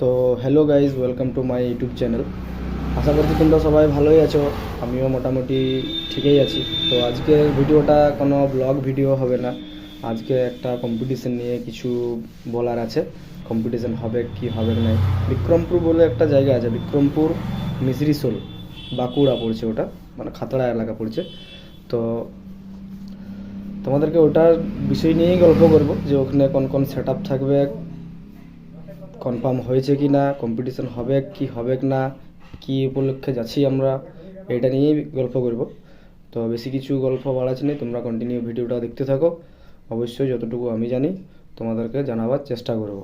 তো hello guys welcome to my YouTube channel আশা করছি তোমরা সবাই ভালোই আছো, আমিও মোটামুটি ঠিকই আছি। তো আজকের ভিডিওটা কোনো ব্লগ ভিডিও হবে না। আজকে একটা কম্পিটিশন নিয়ে কিছু বলার আছে। কম্পিটিশন হবে কি হবে না। বিক্রমপুর বলে একটা জায়গা আছে, বিক্রমপুর মিসরিসোল বাঁকুড়া পড়ছে ওটা মানে খাতড়া এলাকা পড়ছে। তো তোমাদেরকে ওটার বিষয় নিয়েই গল্প করব, যে ওখানে কোন কোন সেট থাকবে কনফার্ম হয়েছে কি না কম্পিটিশন হবে কি, হবে না, কি উপলক্ষে যাচ্ছি আমরা, এটা নিয়েই গল্প করব। তো বেশি কিছু গল্প বাড়াচ্ছি নেই, তোমরা কন্টিনিউ ভিডিওটা দেখতে থাকো। অবশ্যই যতটুকু আমি জানি, তোমাদেরকে জানাবার চেষ্টা করব।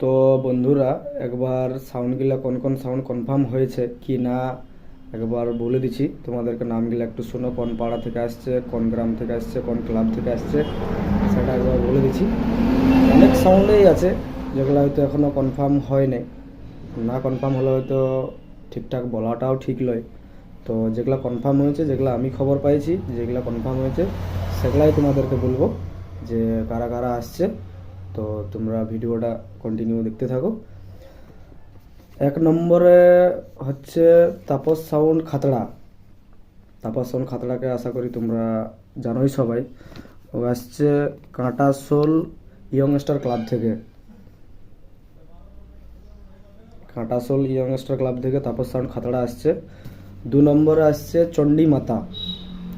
তো বন্ধুরা, একবার সাউন্ডগুলা কোন কোন সাউন্ড কনফার্ম হয়েছে কি না, একবার বলে দিচ্ছি। তোমাদেরকে নামগুলো একটু শোনো, কোন পাড়া থেকে আসছে, কোন গ্রাম থেকে আসছে, কোন ক্লাব থেকে আসছে, সেটা একবার বলে দিচ্ছি। অনেক সাউন্ডেই আছে। যেগুলো হয়তো এখনও কনফার্ম হয় নাই। না কনফার্ম হলে হয়তো ঠিকঠাক বলাটাও ঠিক নয়। তো যেগুলো কনফার্ম হয়েছে, যেগুলো আমি খবর পাইছি, যেগুলো কনফার্ম হয়েছে, সেগুলাই তোমাদেরকে বলব যে কারা কারা আসছে। তো তোমরা ভিডিওটা কন্টিনিউ দেখতে থাকো। এক নম্বরে হচ্ছে তাপস সাউন্ড খাতড়া। তাপস সাউন্ড খাতড়াকে আশা করি তোমরা জানোই সবাই। ও আসছে কাঁটাসোল ইয়ংস্টার ক্লাব থেকে। কাঁটাসোল ইয়ংস্টার ক্লাব থেকে তাপস সাউন্ড খাতড়া আসছে। দু নম্বরে আসছে চণ্ডী মাতা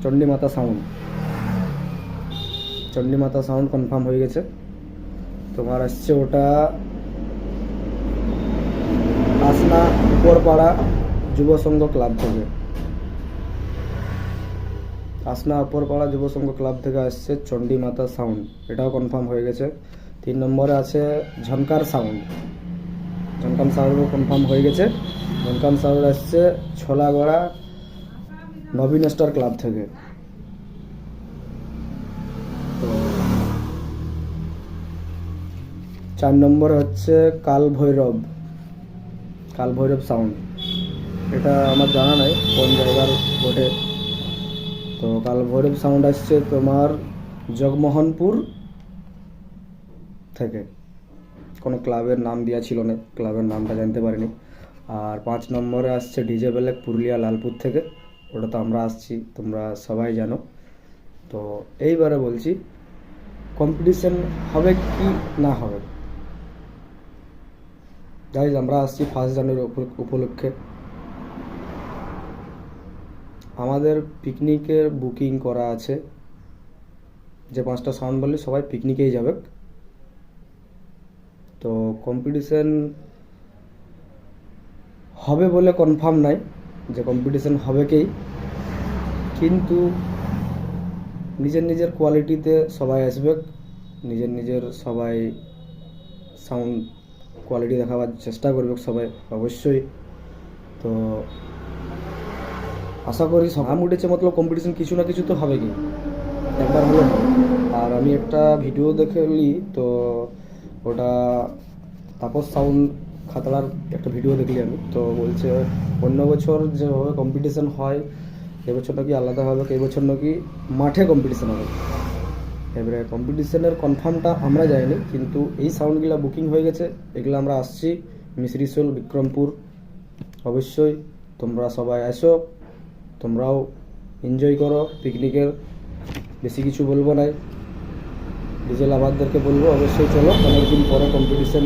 চণ্ডী মাতা সাউন্ড। চণ্ডী মাতা সাউন্ড কনফার্ম হয়ে গেছে। তোমার আসছে ওটা আসনা উপরপাড়া যুব সংঘ ক্লাব থেকে। আসনা উপরপাড়া যুব সংঘ ক্লাব থেকে আসছে চণ্ডী মাতা সাউন্ড। এটাও কনফার্ম হয়ে গেছে। তিন নম্বরে আছে ঝনকার সাউন্ড। ঝনকান সাউন্ডও কনফার্ম হয়ে গেছে। ঝনকান সাউন্ড আসছে ছোলাগড়া নবীন স্টার ক্লাব থেকে। চার নম্বর হচ্ছে কাল ভৈরব। কাল ভৈরব সাউন্ড এটা আমার জানা নাই, কোন জায়গার বটে। তো কাল ভৈরব সাউন্ড আসছে তোমার জগমোহনপুর থেকে। কোনো ক্লাবের নাম দেওয়া ছিল না, ক্লাবের নামটা জানতে পারিনি। আর পাঁচ নম্বরে আসছে ডিজে বেলেক পুরুলিয়া লালপুর থেকে, ওটা তো আমরা আসছি, তোমরা সবাই জানো। তো এইবারে বলছি কম্পিটিশন হবে কি না হবে? গাইজ আমরা আসছি ফার্স্ট জানুয়ারি উপ- উপলক্ষে। আমাদের পিকনিকের বুকিং করা আছে। যে পাঁচটা সাউন্ড বললে, সবাই পিকনিকেই যাবে। তো কম্পিটিশন হবে বলে কনফার্ম নাই যে কম্পিটিশন হবে কেই কিন্তু নিজের নিজের কোয়ালিটিতে সবাই আসবে, নিজের নিজের সবাই সাউন্ড কোয়ালিটি দেখাবার চেষ্টা করবে সবাই, অবশ্যই। তো আশা করি নাম উঠেছে, মতলব কম্পিটিশন কিছু না কিছু তো হবে কি। একবার হলো। আর আমি একটা ভিডিও দেখে তো ওটা তাপস সাউন্ড খাতড়ার একটা ভিডিও দেখলি আমি, তো বলছে অন্য বছর যেভাবে কম্পিটিশন হয়, এবছর নাকি আলাদা হবে বছর নাকি মাঠে কম্পিটিশন হবে। এবারে কম্পিটিশনের কনফার্মটা আমরা যাইনি, কিন্তু এই সাউন্ডগুলো বুকিং হয়ে গেছে, এগুলো আমরা আসছি মিসরিসোল বিক্রমপুর। অবশ্যই তোমরা সবাই আসো, তোমরাও এনজয় করো পিকনিকের বেশি কিছু বলব নাই। ডিজেল আবারদেরকে বলব, অবশ্যই চলো। অনেকদিন পরে কম্পিটিশন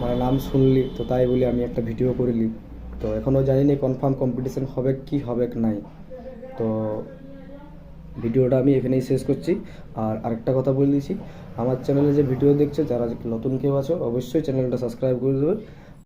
মানে নাম শুনলি, তো তাই বলে আমি একটা ভিডিও করিলি। তো এখনও জানি না কনফার্ম কম্পিটিশন হবে কি, হবে নাই। তো ভিডিওটা আমি এখানেই শেষ করছি। আর আরেকটা কথা বলে দিয়েছি আমার চ্যানেলে যে ভিডিও দেখছ, যারা নতুন কেউ আছো, অবশ্যই চ্যানেলটা সাবস্ক্রাইব করে দেবে।